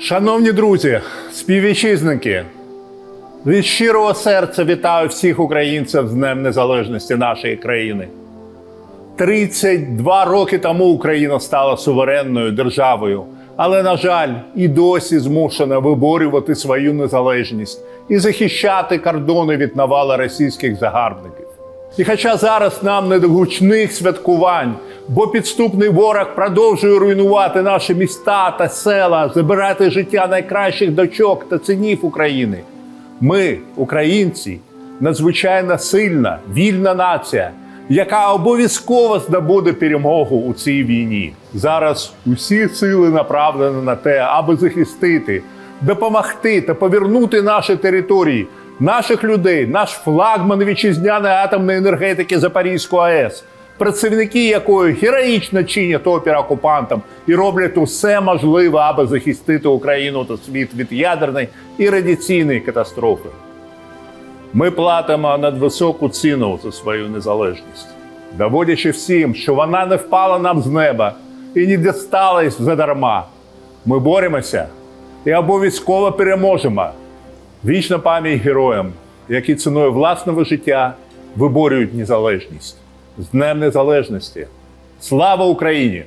Шановні друзі, співвітчизники, від щирого серця вітаю всіх українців з Днем Незалежності нашої країни. 32 роки тому Україна стала суверенною державою, але, на жаль, і досі змушена виборювати свою незалежність і захищати кордони від навали російських загарбників. І хоча зараз нам не до гучних святкувань, бо підступний ворог продовжує руйнувати наші міста та села, забирати життя найкращих дочок та синів України. Ми, українці, надзвичайно сильна, вільна нація, яка обов'язково здобуде перемогу у цій війні. Зараз усі сили направлені на те, аби захистити, допомогти та повернути наші території, наших людей, наш флагман вітчизняної атомної енергетики Запорізької АЕС, працівники якої героїчно чинять опір окупантам і роблять усе можливе, аби захистити Україну та світ від ядерної і радіаційної катастрофи. Ми платимо надвисоку ціну за свою незалежність, доводячи всім, що вона не впала нам з неба і не дісталась задарма. Ми боремося і обов'язково переможемо. Вічна пам'ять героям, які ціною власного життя виборюють незалежність. З Днем Незалежності! Слава Україні!